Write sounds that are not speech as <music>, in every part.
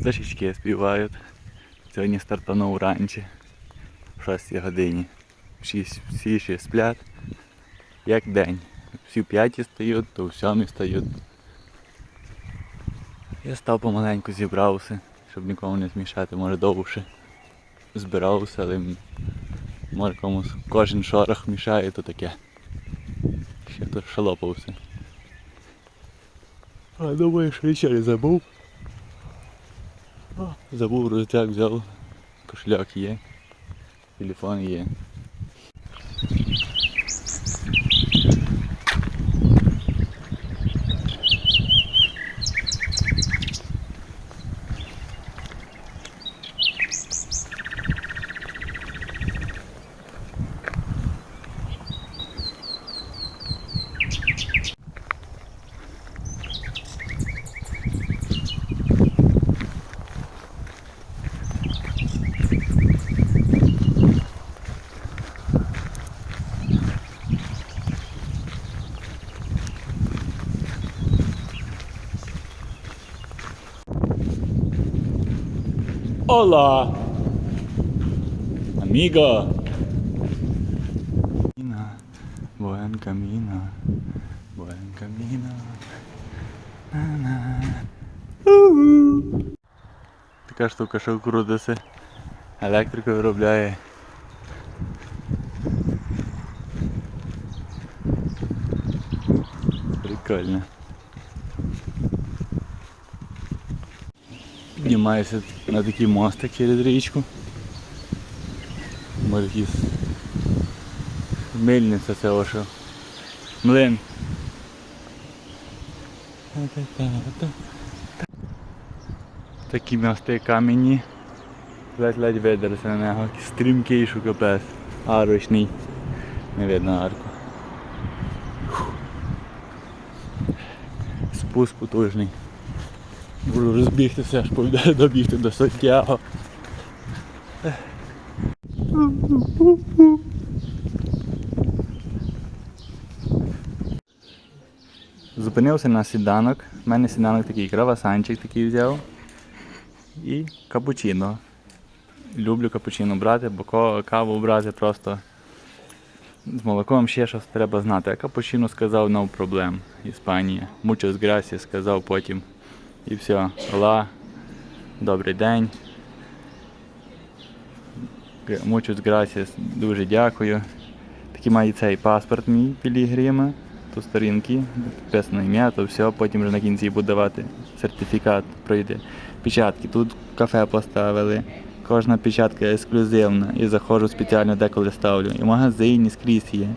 Пташечки співають. Сьогодні стартанув вранці в 6 годині. Всі, ще сплять, як день. Всі в п'ятій стають, то в сьомій стають. Я став помаленьку зібрався, щоб нікому не змішати, може довше. Збирався, але може комусь кожен шорох мішає, то таке. Ще тут шалопався. А думаю, що нічого не забув. Забув рюкзак взяв, кошляк є, телефон є. Hola! Amigo! Buen camino, buen camino. На, на. Така штука, що крутиться. Електрику виробляє. Прикольно. Піднімаюся на такий мостик через річку. Може мельниця це ошо. Млин. Такі мости камені. Ледь-ледь видерся на нього. Стрімкий, що. Арочний. Не видно арку. Спуск потужний. Буду розбігтися, аж повідає <laughs> добігти до Сантьяго. Зупинився на сіданок. У мене сіданок такий кравасанчик такий взяв. І капучино. Люблю капучино брати, бо каву брати просто з молоком ще щось треба знати. А капучино сказав no problem. Іспанія. Muchas gracias сказав потім. І все. Ола. Добрий день. Muchas gracias. Дуже дякую. Такий має цей паспорт мій пілігрима. Тут сторінки, підписано ім'я, то все, потім вже на кінці буду давати сертифікат, пройде. Печатки. Тут кафе поставили. Кожна печатка ексклюзивна. І заходжу спеціально деколи ставлю. І в магазині скрізь є.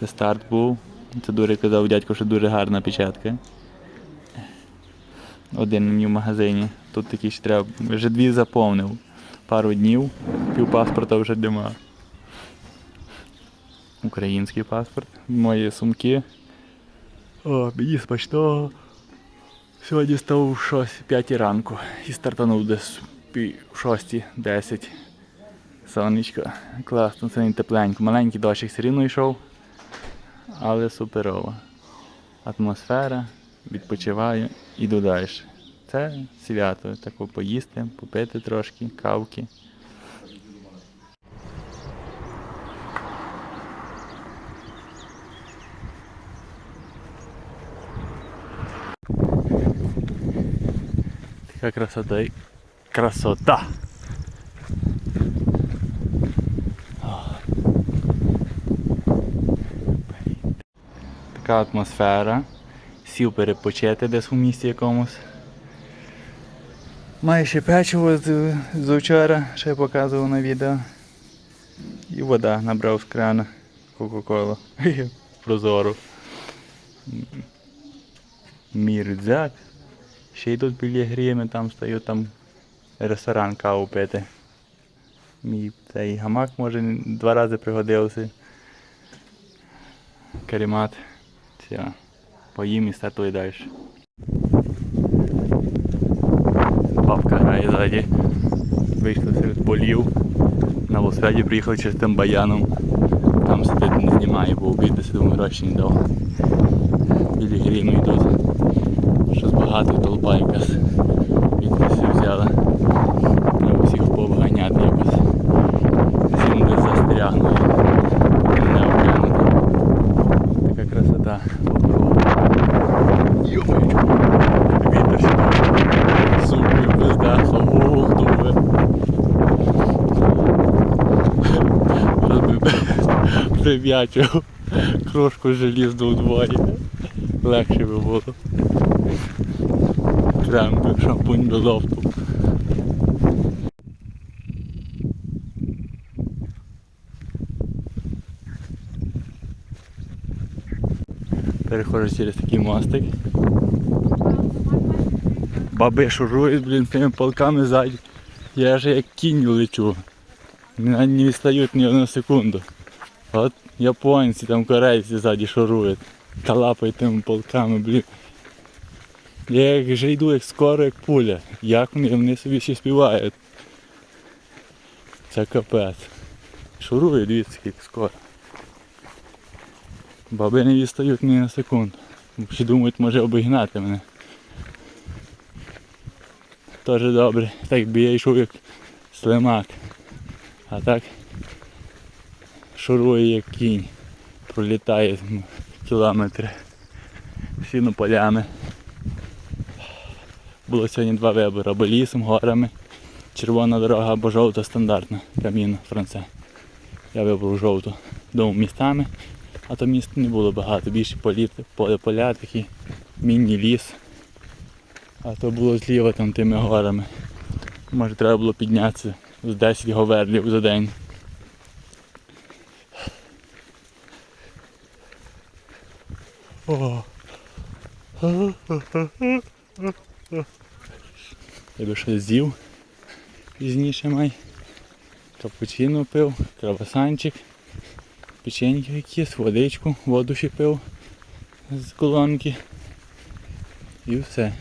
Це старт був. Це дуже казав дядько, що дуже гарна печатка. Один мені в магазині. Тут такі ще треба. Вже дві заповнив. Пару днів, пів паспорта вже нема. Український паспорт, мої сумки. О, мені смачного. Сьогодні став в 6, 5 ранку і стартанув десь пів 6, 10. Сонечко. Класно, це не тепленько. Маленький дощик все рівно йшов, але суперово. Атмосфера, відпочиваю, іду далі. Це свято, тако поїсти, попити трошки, кавки. Така красота. і- Красота! Така атмосфера. Сів перепочити десь у місті якомусь. Має ще печиво з, з вчора, ще я показував на відео. І вода набрав з крана Кока-Колу. <laughs> Прозору. Мій рюкзак. Ще й тут біля гріми, там стою, там ресторан каву пити. Мій цей гамак може два рази пригодився. Карімат. Все. Поїм і стартую далі. Бабка грає ззаді. Вийшли серед полів. На велосипеді приїхали через тим баяном. Там сидить не знімає, бо обід десь думаю, гроші не дав. Білі гріми йдуть. Щось багато толпа якась. Якось взяла. Треба всіх пообганяти якось. Всім десь застрягнули. Не обглянути. Така красота вокруг. Йомаю. Вітер сюди. Супер, пизда, ох, думаю. Прив'ячив крошку желізну вдвоє. Легше би було. Крем би, шампунь до лофту. Переходжу через такий мостик. Баби шурують, блін, тими полками ззаді. Я же як кінь лечу. Не відстають ні одну секунду. От японці, там корейці ззаді шурують. Та лапають тими полками, блін. Я як же йду, як скоро, як пуля. Як вони, вони собі ще співають. Це капець. Шурує, дивіться, як скоро. Баби не відстають ні на секунду. Ще думають, може обігнати мене. Теж добре. Так би я йшов як слимак. А так шурує як кінь. Пролітає кілометри. Сіно полями. Було сьогодні два вибори, або лісом, горами, червона дорога або жовта стандартна, каміно, франце. Я вибрав жовту. Думав містами, а то міст не було багато, більше полі, поле поля такі, міні-ліс. А то було зліва там тими горами. Може треба було піднятися з 10 говерлів за день. О. Я би щось з'їв пізніше май. Капучино пив, кравасанчик, печеньки якісь, водичку, воду ще пив з колонки. І все.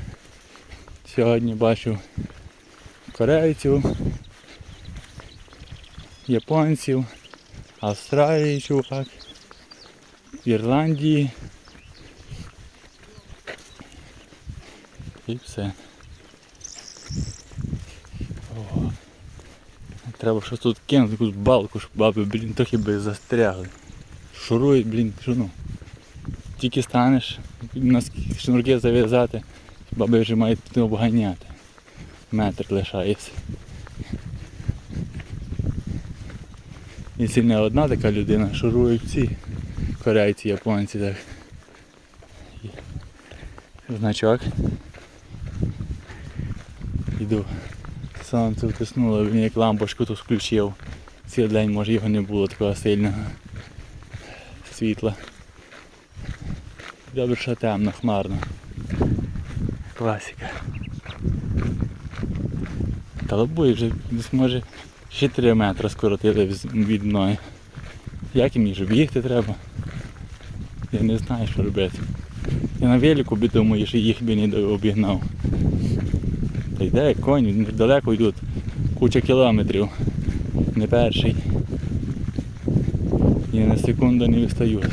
Сьогодні бачив корейців, японців, Австралії чувак, Ірландії. І все. О. Треба щось тут кинути, якусь балку, щоб баби, блін, трохи би застрягли. Шурують, блін, ну. Тільки станеш, на шнурки зав'язати, баби вже мають обганяти. Метр лишається. І це одна така людина, шурують всі корейці, японці так. Значок. Іду. Сонце втиснуло, він як лампочку тут включив. Цілий день може його не було такого сильного світла. Добре, що темно, хмарно. Класика. Та лобой вже десь може ще 3 метри скоротили від мною. Як їм вже бігти треба? Я не знаю, що робити. Я на велику би думаю, що їх би не обігнав. Та йде конь, вони ж далеко йдуть. Куча кілометрів. Не перший. І на секунду не вистають.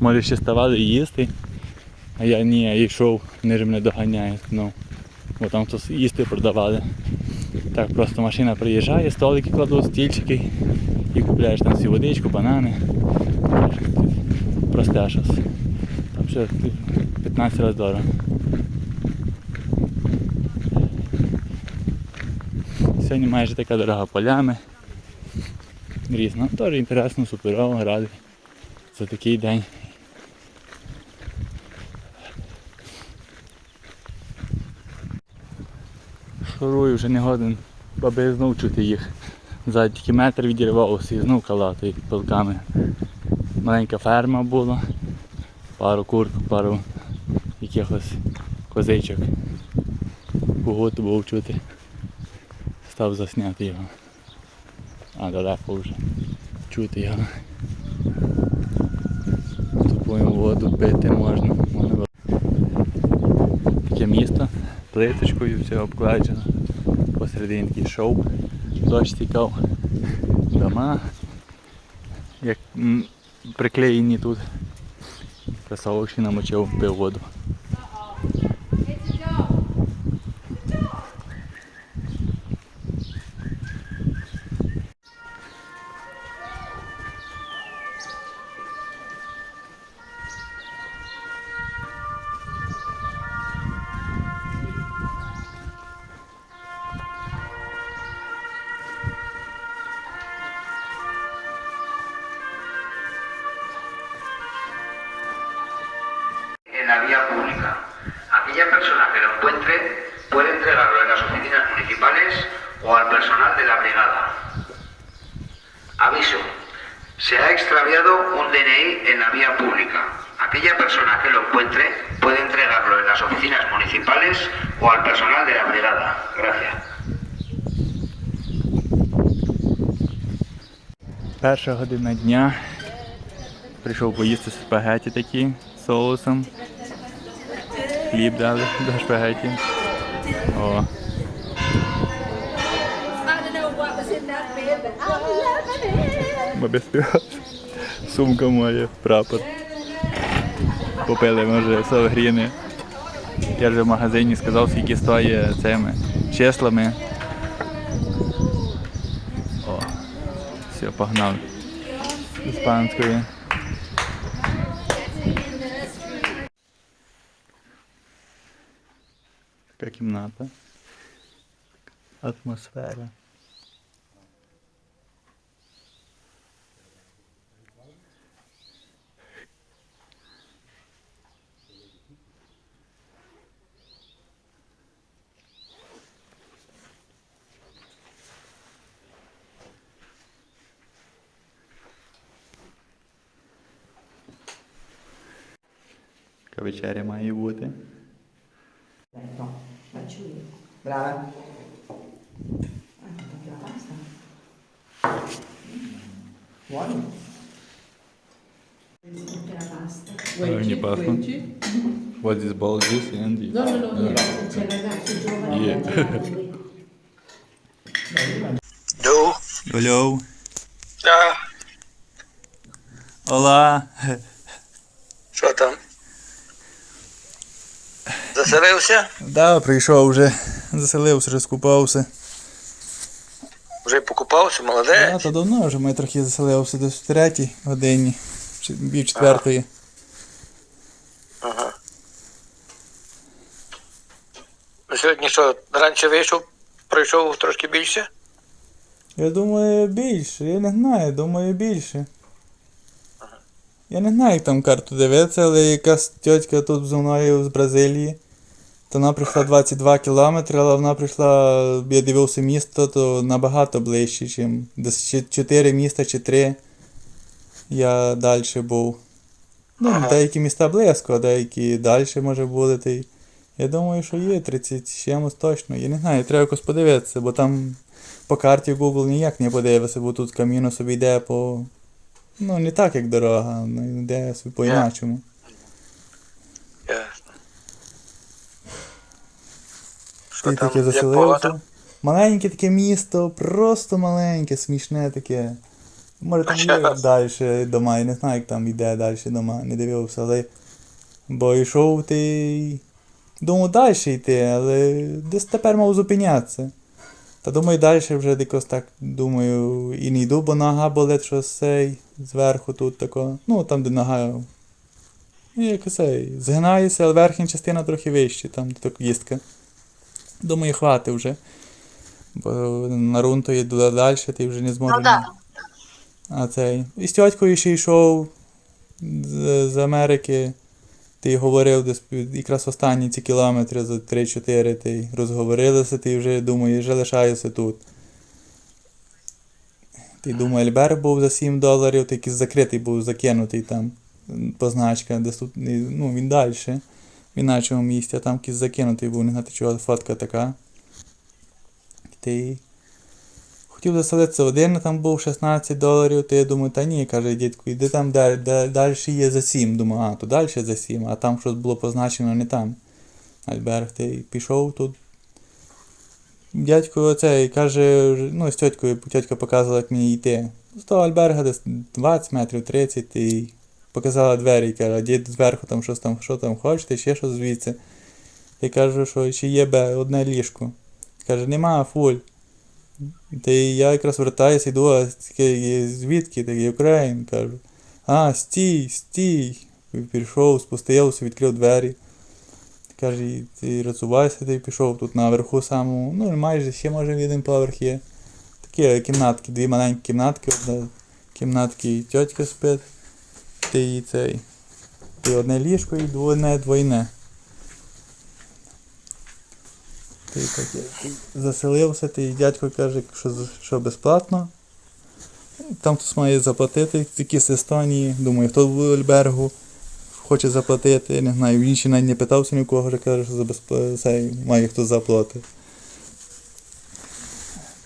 Може ще ставали їсти, а я ні, я йшов, вони ж мене доганяють. Ну, бо там хтось їсти продавали. Так просто машина приїжджає, столики кладуть, стільчики і купляєш там всю водичку, банани. Просте щось. Там ще 15 разів дорого. Сьогодні майже така дорога полями. Різно. Теж інтересно, суперово, радий за такий день. Шурую вже не годен, баби знов чути їх. За тільки метр відірвався і знов калатають пилками. Маленька ферма була, пару кур, пару якихось козичок. Когото був чути. Став засняти його. А далеко вже чути його. Тупою воду пити можна. таке місто, плиточкою все обкладено. Посерединки шов, дощ тікав, дома, як приклеєні тут Кросовок ще намочив, пив воду. Las oficinas municipales o al personal de la brigada. Gracias. Перша година дня. Прийшов поїсти спагеті такі з соусом. Хліб дали до шпагеті. О, без піва. Сумка моя, прапор. Попили ми вже совгріни. Я вже в магазині сказав, скільки стоїть цими числами. О, все, погнав. Іспанської. Така кімната. Атмосфера. Така вечеря має бути. Brava. Buono. Ogni pasta. What is ball this and No, no, no, no. C'è. Yeah. Do. Hello. Ah, Hola. Що там? Заселився? Да, прийшов вже. Заселився, розкупався. Вже покупався, Да, молодець. то давно вже ми трохи заселився десь в третій годині, чи пів четвертої. Ага. Ну, Сьогодні що, раніше вийшов, пройшов трошки більше? Я думаю, більше, я не знаю, думаю більше. Я не знаю, як там карту дивитися, але якась тьотька тут зі мною з Бразилії. То вона прийшла 22 кілометри, але вона прийшла, я дивився місто, то набагато ближче, ніж десь 4 міста чи 3 я далі був. Ну, Ага. деякі міста близько, а деякі далі може бути. Я думаю, що є 30 з чимось точно. Я не знаю, треба якось подивитися, бо там по карті Google ніяк не подивишся, бо тут каміно собі йде по. Ну, не так, як дорога, ну, йде собі по-іначому. Ти там, таке заселився. Маленьке таке місто, просто маленьке, смішне таке. Може там є далі дома, я не знаю, як там йде далі дома, не дивився, але. Бо йшов ти. Думав далі йти, але десь тепер мав зупинятися. Та думаю, далі вже якось так думаю, і не йду, бо нога болить щось цей, зверху тут тако. Ну там, де нога. Ну, як цей, згинаюся, але верхня частина трохи вище, там де так їстка. Думаю, хватить вже. Бо на рунту є туди далі, ти вже не зможеш. Ну да. А цей. І з тьоткою ще йшов з, з Америки. Ти говорив десь якраз останні ці кілометри за 3-4, ти розговорилися, ти вже думаєш, вже лишаюся тут. Ти думаю, Альберг був за 7 доларів, ти якийсь закритий був закинутий там позначка, десь тут, ну, він далі. Іначому місці, а там якийсь закинутий був, не знати чого фотка така. Ти хотів заселитися один, там був 16 доларів, то я думаю, та ні, каже дідько, іди там далі, далі є за 7. Думаю, а, то далі за 7, а там щось було позначено не там. Альберг, ти пішов тут. Дядько оцей каже, ну, з тьоткою, тьотка показувала, як мені йти. З того Альберга десь 20 метрів, 30, і показала двері, каже, а дід зверху там щось там, що там хочете, ще щось звідси. Я кажу, що чи є бе, одне ліжко. Каже, нема, фуль. Та я якраз вертаюся, йду, а звідки? Такий Україн, кажу. А, стій, стій. Пішов, спустився, відкрив двері. Каже, ти розувайся, ти пішов тут наверху самому, ну майже ще може один поверх є. Такі кімнатки, дві маленькі кімнатки, одна кімнатки і тьотька спить. Ти і цей. Ти одне ліжко і одне двойне. Ти таке. Ти заселився, ти дядько каже, що, що безплатно. Там хтось має заплатити, такі з Естонії. Думаю, хто в Альбергу хоче заплатити, не знаю, він ще навіть не питався ні у кого, вже каже, що за безпла... має хто заплатити.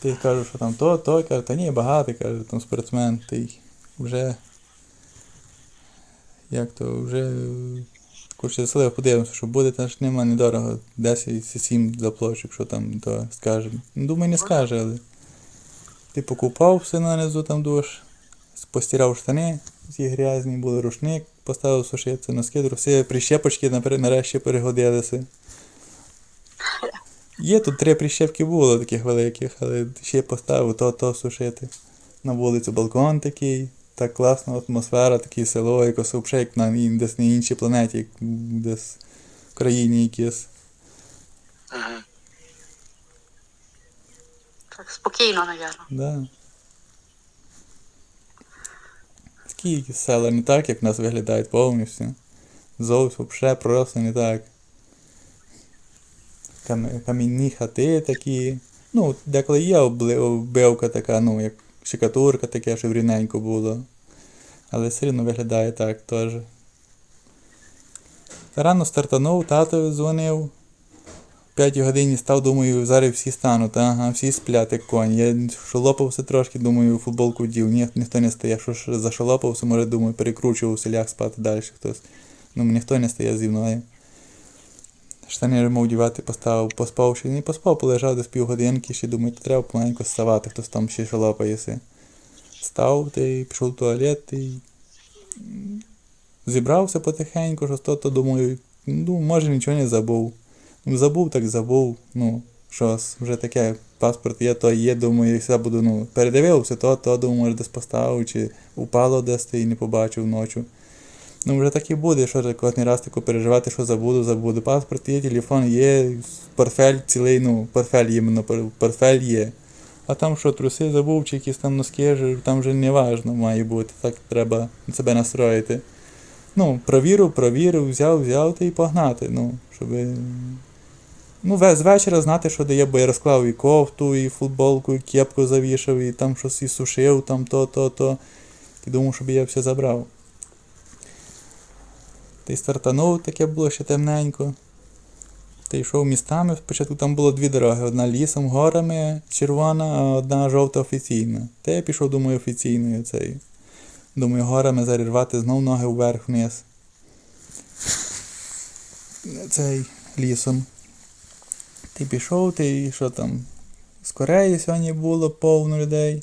Ти кажу, що там то, то, каже, та ні, багато, каже, там спортсмен, ти вже. Як то вже. Коротше, заселив, подивимося, що буде, та ж нема недорого. 10 7 заплачу, якщо там то скаже. Ну, Думаю, не скаже, але. Ти покупав все нанизу там душ, постирав штани, ці грязні, були рушник, поставив сушитися, носки, труси, прищепочки нарешті перегодилися. Є тут три прищепки було таких великих, але ще поставив то, то сушити. На вулицю балкон такий, так класна атмосфера, таке село, якось взагалі як на десь на іншій планеті, як десь в країні якійсь. Угу. Так, спокійно, напевно. Да. Такі якісь села не так, як в нас виглядають повністю. Зовсім взагалі просто не так. Кам- Камінні хати такі. Ну, деколи є оббивка така, ну, як шикатурка таке, щоб було. Але все рівно виглядає так теж. Рано стартанув, тато дзвонив. В п'ятій годині став, думаю, зараз всі стануть, ага, всі сплять, як коні. Я шолопався трошки, думаю, футболку дів. Ні, ніхто не стає. Що ж зашолопався, може, думаю, перекручувався, ляг спати далі хтось. Ну, ніхто не стає зі мною. Мав дівати, поставив, поспав ще не поспав, полежав десь півгодинки, ще думаю, то треба помаленьку вставати, хтось там ще шолопається. Став, та й пішов в туалет і зібрався потихеньку, що то, то думаю, ну, може нічого не забув. Ну, забув, так забув. Ну, щось, вже таке, паспорт є, то є, думаю, я буду, ну, передивився, то, то, думаю, може десь поставив, чи упало десь і не побачив ночі. Ну, вже так і буде, що ж кожен раз тако переживати, що забуду, забуду. Паспорт є, телефон є, портфель цілий, ну, портфель іменно, пор- портфель є. А там що, труси забув, чи якісь там носки, там вже не важно має бути. Так треба себе настроїти. Ну, провірив, провірив, взяв, взяв та і погнати. Ну, щоб. Ну, з вечора знати, що де є, бо я розклав і кофту, і футболку, і кепку завішав, і там щось і сушив, там то, то, то. І думав, щоб я все забрав. Й стартанув, таке було ще темненько. Та йшов містами. Спочатку там було дві дороги: одна лісом, горами червона, а одна жовта офіційна. Та я пішов, думаю, офіційною цією. Думаю, горами зарірвати знов ноги вверх вниз. Цей лісом. Ти пішов, ти що там? З Кореї сьогодні було повно людей.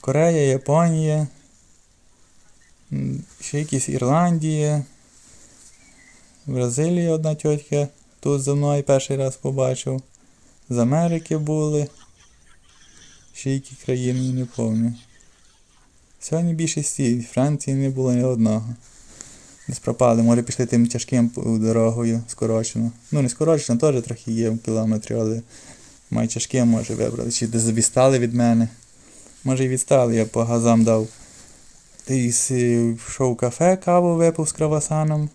Корея, Японія. Ще якісь Ірландія. Бразилія одна тітка тут за мною перший раз побачив. З Америки були. Ще які країни не пам'ятаю. Сьогодні більшість всі, Франції не було ні одного. Десь пропали, може пішли тим тяжким дорогою скорочено. Ну не скорочено, теж трохи є кілометрів, але май тяжким може вибрали. Чи десь відстали від мене. Може і відстали, я по газам дав. Ти йшов в кафе, каву випив з кравасаном.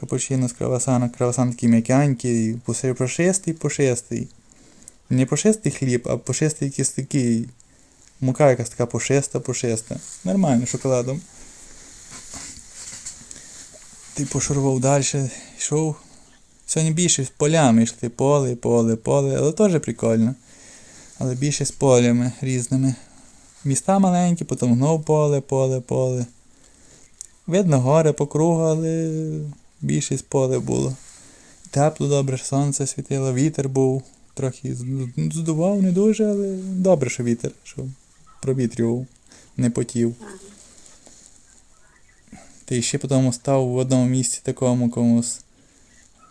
Капучино з кравасаном, кравасан такий м'якенький, пушистий, пушистий. Не пушистий хліб, а пушистий якийсь такий. Мука якась така пушиста, пушиста. Нормально, шоколадом. Ти пошурував далі, йшов. Сьогодні більше з полями йшли, поле, поле, поле, але теж прикольно. Але більше з полями різними. Міста маленькі, потім знов поле, поле, поле. Видно гори по кругу, але більше з поле було. Тепло, добре, сонце світило, вітер був. Трохи здував не дуже, але добре, що вітер, що провітрював, не потів. Та і ще потім став в одному місці такому комусь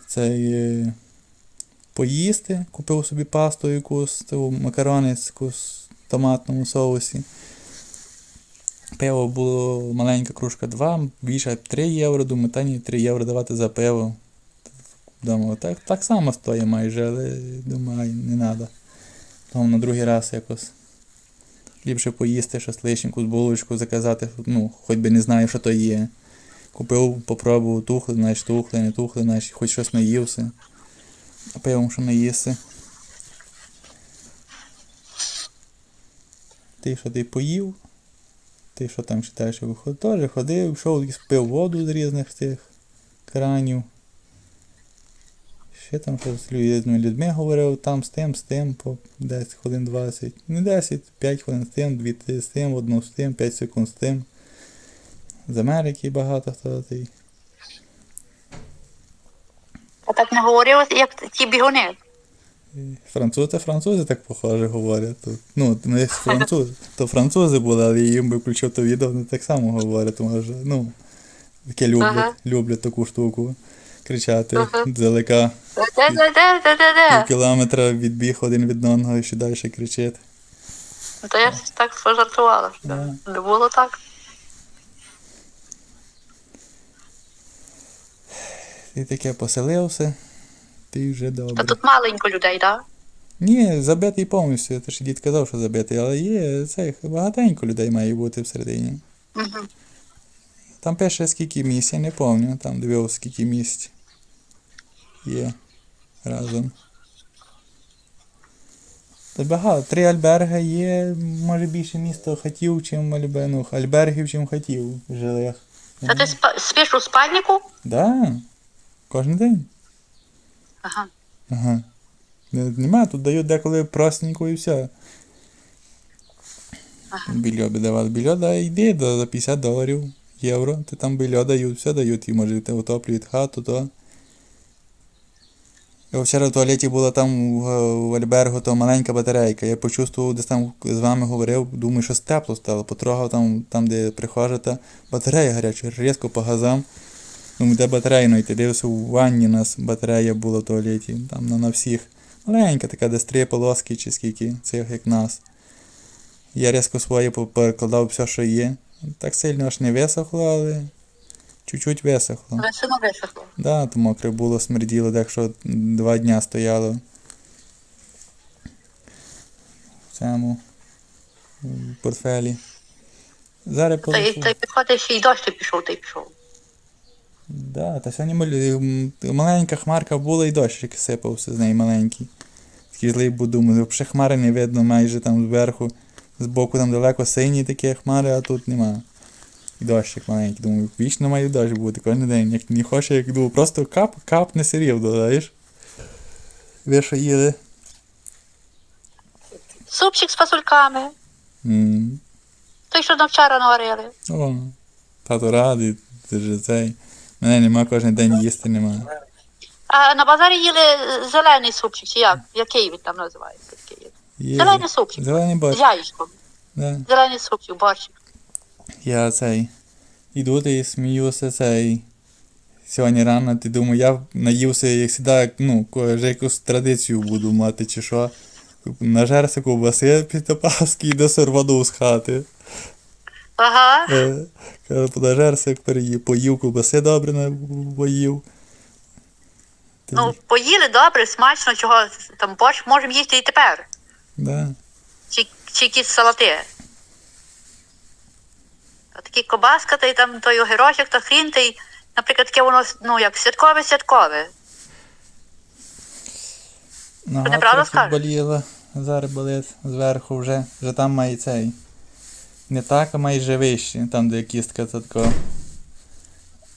цей е, поїсти, купив собі пасту якусь, макарони з якусь томатному соусі. Пиво було маленька кружка 2, більше 3 євро, думаю, та ні, 3 євро давати за пиво. Думаю, так, так само стоїть майже, але думаю, не треба. Тому на другий раз якось ліпше поїсти щось лишеньку з булочку заказати, ну, хоч би не знаю, що то є. Купив, попробував, тухли, значить тухли, не тухли, значить хоч щось наївся. А пивом що наїсти. Ти що ти поїв? Ти що там читаєш? Теж ходив, йшов, пив воду з різних тих кранів. Ще там щось з людьми говорив, там з тим, з тим, по 10 хвилин 20. Не 10, 5 хвилин з тим, 2 з тим, одну з тим, 5 секунд з тим. З Америки багато хто ти. А так не говорив, як ті бігуни. Французи, французи так похоже говорять. Тут. Ну, не <laughs> французи, то французи були, але їм би включив то відео, вони так само говорять, може, ну, таке люблять, Ага. люблять таку штуку. Кричати Ага. далека кілометра відбіг один від одного і ще далі кричить. То я так пожартувала. Да. Не було так. Ти таке поселився, ти вже Та тут маленько людей, так? Ні, забитий повністю, то ж дід казав, що забитий, але є цих багатенько людей має бути всередині. Угу. Там пише скільки місць, я не пам'ятаю, там дивився скільки місць є разом. Та багато. Три альберга є, може більше місто хатів, чим альбе- ну, альбергів, чим хатів жилих. Та ти спиш у спальнику? Да. Кожен день. Ага. Ага. Нема, тут дають деколи простенько і все. Ага. Більйо би давали. Більйо да, йди до, за 50 доларів, євро. Ти там більйо дають, все дають, і може ти утоплюють хату, то. Я вчора в туалеті була там в Альбергу, то маленька батарейка. Я почувствував, десь там з вами говорив, думаю, що тепло стало. Потрогав там, там де прихожа, та батарея гаряча, різко по газам. Думаю, де батарея знайти. Дивився, у ванні у нас батарея була в туалеті, там на, на всіх. Маленька така, десь три полоски чи скільки цих, як нас. Я різко своє перекладав все, що є. Так сильно аж не висохло, але чуть-чуть висохло. Весено висохло. Да, то мокре було, смерділо, так що два дня стояло. В цьому в портфелі. Зараз Та й полежу. та й підходить, ще й дощ ти пішов, та й пішов. Да, та сьогодні мал- маленька хмарка була і дощик сипався з неї маленький. Такий злий був, думаю, взагалі хмари не видно майже там зверху. Збоку там далеко сині такі хмари, а тут нема. І дощик маленький. Думаю, вічно має дощ бути кожен день. Як не хоче, як думаю, просто кап, кап не сирів, знаєш. Ви що їли? Супчик з фасольками. м Той, що на вчора наварили. О, тато радий, ти ж цей. Мене нема кожен день їсти нема. А на базарі їли зелений супчик, чи як? Який він там називається? Є Зелений супчик. Зелений З борщ. яєчком. Да. Зелений супчик, борщик. Я цей. Іду і сміюся цей. Сьогодні рано, ти думаю, я наївся, як завжди, ну, вже якусь традицію буду мати, чи що. Нажерся ковбаси пітопавський до сорвану з хати. Ага. Е, Кажу, понажерся, як переїв, поїв ковбаси добре на- поїв. Ти- Ну, поїли добре, смачно, чого там борщ можемо їсти і тепер. да. Чи, чи якісь салати. А такі кобаска, та й там той огірочок, та хрін, та й, наприклад, таке воно ну, як святкове-святкове. Нога неправда трохи скажеш? боліла, зараз болить зверху вже. Вже там має цей. Не так, а майже вище, там де кістка це тако.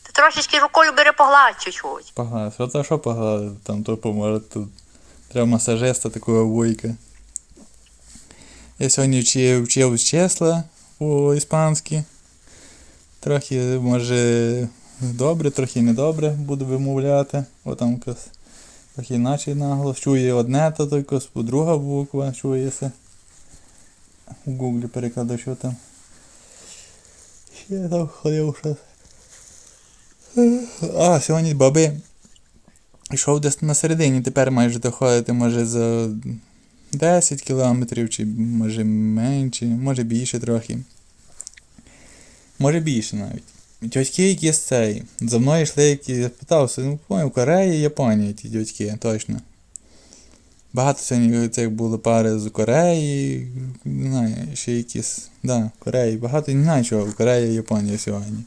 Ти трошечки рукою бери погладь чуть-чуть. Погладити. От а що погладити? Там то поможе тут. Треба масажиста такого вуйка. Я сьогодні вчив, вчив числа по-іспанськи. Трохи, може, добре, трохи недобре буду вимовляти. О, там якось трохи іначе наголос. Чує одне, то тільки друга буква чується. У гуглі перекладу, що там. Ще там ходив щось. А, сьогодні баби. Йшов десь на середині, тепер майже доходити, може за 10 кілометрів, чи може менше, може більше трохи. Може більше навіть. Тьотьки якісь цей. За мною йшли, які я питався, ну, поняв, Корея, Японія, ті тьотьки, точно. Багато сьогодні цих було пари з Кореї, не знаю, ще якісь. Да, Кореї. Багато не знаю чого, Корея, Японія сьогодні.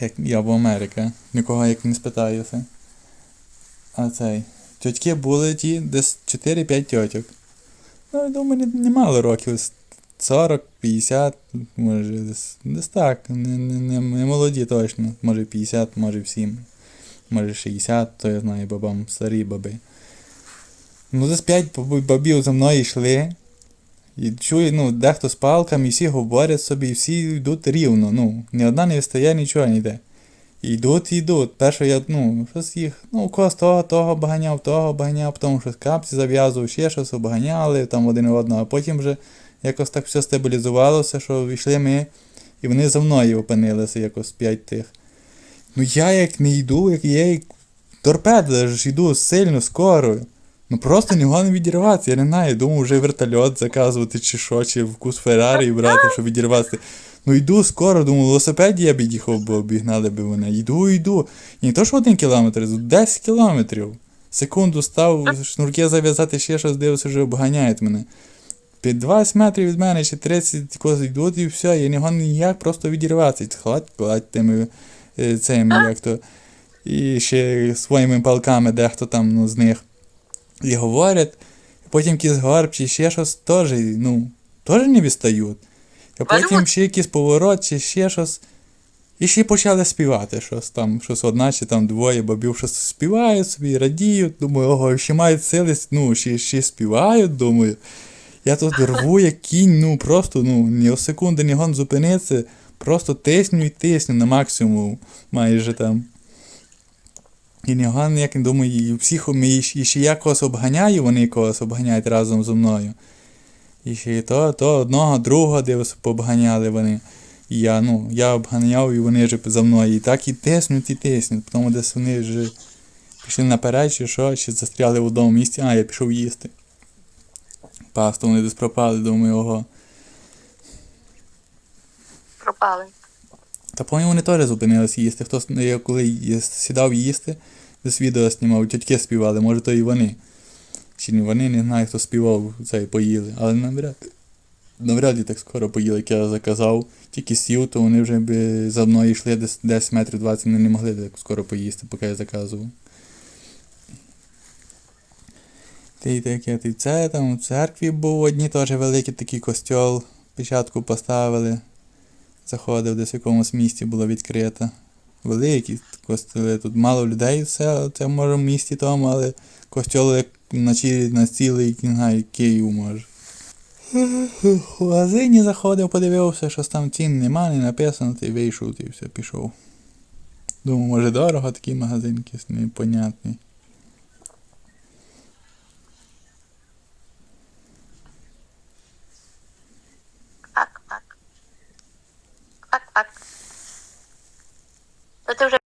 Як я в Америка. Нікого як не спитаюся. А цей. Тьотьки були ті десь 4-5 тьотьок. Ну, я думаю, немало років. 40, 50, може, десь, десь так. Не, не, не, молоді точно. Може 50, може всім. Може 60, то я знаю бабам, старі баби. Ну, десь 5 бабів за мною йшли. І чую, ну, дехто з палками, і всі говорять собі, і всі йдуть рівно. Ну, ні одна не встає, нічого не йде. Йдуть, і йдуть. Перше я, ну, щось їх, ну, когось того, того обганяв, того обганяв, потім щось капці зав'язував, ще щось обганяли там один одного, а потім вже якось так все стабілізувалося, що йшли ми, і вони за мною опинилися якось п'ять тих. Ну я як не йду, як я як торпеда ж йду сильно, скоро. Ну просто нього не відірватися, я не знаю, думав вже вертольот заказувати чи що, чи вкус Феррарі брати, щоб відірватися. Ну йду скоро, думаю, велосипеді я б їхав, бо обігнали б мене. Йду, йду. І не то, що один кілометр, 10 кілометрів. Секунду став, шнурки зав'язати ще щось, дивився, вже обганяють мене. Під 20 метрів від мене чи 30 когось йдуть і все, я не ніяк просто відірватися. Хладь, кладь тими е, цими, як то. І ще своїми палками дехто там ну, з них. І говорять, потім якийсь горб чи ще щось теж, ну, теж не відстають. А потім ще якийсь поворот, чи ще щось. І ще почали співати щось там, щось одна чи там двоє бабів щось співають собі, радіють. Думаю, ого, ще мають сили, ну, ще, ще співають, думаю. Я тут рву як кінь, ну просто ну, ні о секунди ні гон зупинитися, просто тисню і тисню на максимум майже там. І ні гон, як я думаю, і всіх і ще- я когось обганяю, вони когось обганяють разом зі мною. І ще то, то одного, другого дивився, пообганяли вони. І я, ну, я обганяв, і вони вже за мною. І так і тиснуть, і тиснуть. Потім десь вони вже пішли наперед, чи що, чи застряли в одному місці, а я пішов їсти. Пасту вони десь пропали, думаю, ого. Пропали. Та по вони теж зупинилися їсти. Хтось, я коли сідав їсти, десь відео знімав, тітки співали, може то і вони. Чи не вони, не знаю, хто співав, цей поїли. Але навряд, навряд ли так скоро поїли, як я заказав. Тільки сів, то вони вже би за мною йшли десь 10 метрів 20, вони не могли так скоро поїсти, поки я заказував. Ти таке, ти це там у церкві був одні теж великий такий костьол. Печатку поставили. Заходив десь в якомусь місті було відкрито. Великі костюли. Тут мало людей, все, це може в місті тому, але костюл як на, цілий не Київ може. В магазині заходив, подивився, що там цін нема, не написано, ти вийшов, ти все пішов. Думаю, може дорого такий магазин якийсь непонятний. то ти вже